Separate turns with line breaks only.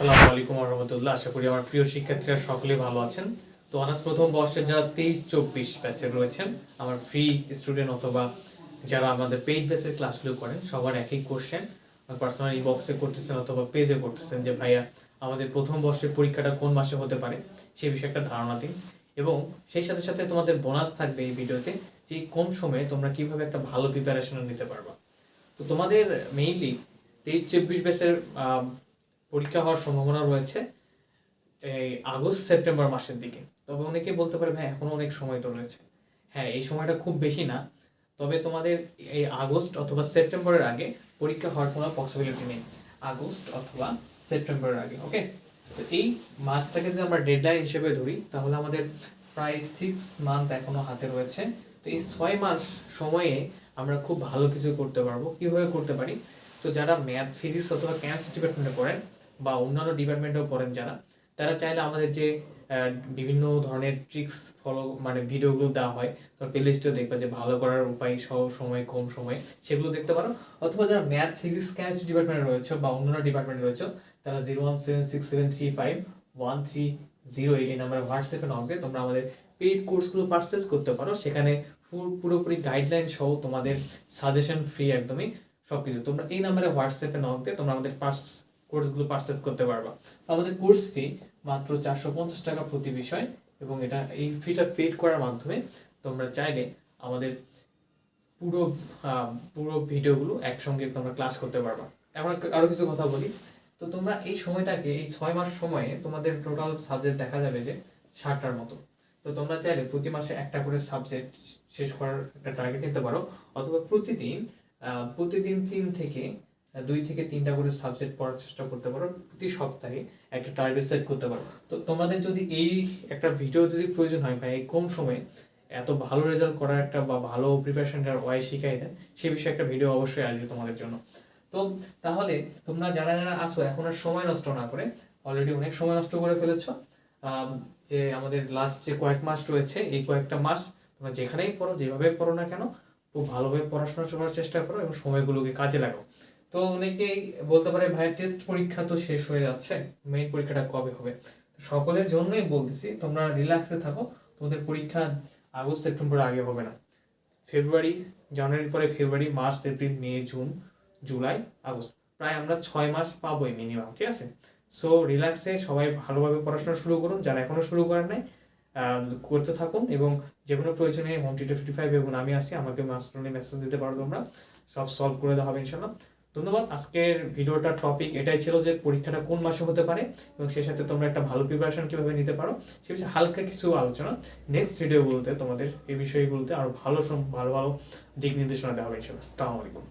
আসসালামু আলাইকুম রহমতুল্লাহ। আশা করি আমার প্রিয় শিক্ষার্থীরা সকলে ভালো আছেন। তো অনার্স প্রথম বর্ষের যারা তেইশ চব্বিশ ব্যাচে রয়েছেন, আমার ফ্রি স্টুডেন্ট অথবা যারা আমাদের পেইড বেসের ক্লাসগুলো করেন, সবার একই কোশ্চেন পার্সোনাল ইনবক্সে করতেছেন অথবা পেজে করতেছেন যে, ভাইয়া, আমাদের প্রথম বর্ষের পরীক্ষাটা কোন মাসে হতে পারে? সে বিষয়ে একটা ধারণা দিন। এবং সেই সাথে সাথে তোমাদের বোনাস থাকবে এই ভিডিওতে যে কম সময়ে তোমরা কীভাবে একটা ভালো প্রিপারেশন নিতে পারবা। তো তোমাদের মেইনলি তেইশ চব্বিশ ব্যাচের পরীক্ষা হওয়ার সম্ভাবনা রয়েছে, এই আগস্ট, সেপ্টেম্বর মাসের দিকে। তবে অনেকে বলতে পারে, ভাই এখনও অনেক সময় তো রয়েছে। হ্যাঁ এই সময়টা খুব বেশি না। তবে তোমাদের এই আগস্ট অথবা সেপ্টেম্বরের আগে পরীক্ষা হওয়ার কোনো পসিবিলিটি নেই। আগস্ট অথবা সেপ্টেম্বরের আগে ওকে তো এই মাসটাকে যদি আমরা ডেডলাইন হিসেবে ধরি, তাহলে আমাদের প্রায় সিক্স মান্থ এখনও হাতে রয়েছে। তো এই ছয় মাস সময়ে আমরা খুব ভালো কিছু করতে পারব। কীভাবে করতে পারি? তো যারা ম্যাথ ফিজিক্স অথবা কেমিস্ট্রি ডিপার্টমেন্টে পড়েন বা অন্যান্য ডিপার্টমেন্টেও পড়েন যারা, তারা চাইলে আমাদের যে বিভিন্ন ধরনের ট্রিক্স ফলো মানে ভিডিওগুলো দেওয়া হয় তোমার প্লে লিস্টে দেখবে যে ভালো করার উপায় সব সময়, কম সময়, সেগুলো দেখতে পারো। অথবা যারা ম্যাথ ফিজিক্স কেমিস্ট্রি ডিপার্টমেন্টে রয়েছে বা অন্যান্য ডিপার্টমেন্টে রয়েছে, তারা zero one seven six seven three five one three zero eight এই নাম্বারে হোয়াটসঅ্যাপে দিয়ে তোমরা আমাদের পেইড কোর্সগুলো পারচেস করতে পারো। সেখানে পুরোপুরি গাইডলাইন সহ তোমাদের সাজেশন ফ্রি একদমই সব কিছু তোমরা এই নাম্বারে হোয়াটসঅ্যাপে নক দিয়ে তোমরা আমাদের পার্স কোর্সগুলো পারচেস করতে পারবা। আমাদের কোর্স ফি মাত্র চারশো পঞ্চাশ টাকা প্রতি বিষয় এবং এটা, এই ফিটা পেড করার মাধ্যমে তোমরা চাইলে আমাদের পুরো পুরো ভিডিওগুলো একসঙ্গে তোমরা ক্লাস করতে পারবা। এবার আরও কিছু কথা বলি। তো তোমরা এই সময়টাকে, এই ছয় মাস সময়ে তোমাদের টোটাল সাবজেক্ট দেখা যাবে যে ষাটটার মতো। তো তোমরা চাইলে প্রতি মাসে একটা করে সাবজেক্ট শেষ করার একটা টার্গেট নিতে পারো। অথবা প্রতিদিন প্রতিদিন তিন থেকে দুই থেকে তিনটা করে সাবজেক্ট পড়ার চেষ্টা করতে পারো, প্রতি সপ্তাহে একটা টার্গেট সেট করতে পারো। তো তোমাদের যদি এই একটা ভিডিও যদি প্রয়োজন হয় এই কম সময়ে এত ভালো রেজাল্ট করার একটা বা ভালো প্রিপারেশনটার ওয়াই শিখাই দেন, সে বিষয়ে একটা ভিডিও অবশ্যই আসবে তোমাদের জন্য। তো তাহলে তোমরা যারা যারা আসো এখন আর সময় নষ্ট না করে অলরেডি অনেক সময় নষ্ট করে ফেলেছো যে আমাদের লাস্ট যে কয়েক মাস রয়েছে, এই কয়েকটা মাস তোমরা যেখানেই পড়ো, যেভাবে পড়ো না কেন, খুব ভালোভাবে পড়াশোনা করার চেষ্টা করো এবং সময়গুলোকে কাজে লাগাও। তো অনেকেই বলতে পারে ভাই টেস্ট পরীক্ষা তো শেষ হয়ে যাচ্ছে মেইন পরীক্ষাটা কবে হবে? সকলের জন্যই বলতেছি, তোমরা রিল্যাক্সে থাকো, তোমাদের পরীক্ষা আগস্ট সেপ্টেম্বর আগে হবে না। ফেব্রুয়ারি জানুয়ারির পরে ফেব্রুয়ারি, মার্চ, এপ্রিল, মে, জুন, জুলাই, আগস্ট, প্রায় আমরা ছয় মাস পাবোই মিনিমাম ঠিক আছে? সো রিল্যাক্সে সবাই ভালোভাবে পড়াশোনা শুরু করুন, যারা এখনও শুরু করেন নাই করতে থাকুন এবং যে কোনো প্রয়োজনে হোম টিটার ফিফটি ফাইভ এবং আমি আসি আমাকে মাস্টারনি মেসেজ দিতে পারো তোমরা, সব সলভ করে দেওয়া হবে ইনশাল্লাহ ধন্যবাদ। আজকের ভিডিওটার টপিক এটাই ছিল যে পরীক্ষাটা কোন মাসে হতে পারে এবং সেই সাথে তোমরা একটা ভালো প্রিপারেশন কীভাবে নিতে পারো সে বিষয়ে হালকা কিছু আলোচনা নেক্সট ভিডিওগুলোতে তোমাদের এই বিষয়গুলোতে আরও ভালো ভালো ভালো দিক নির্দেশনা দেওয়া হবে ইনশাল্লাহ আসসালামু আলাইকুম।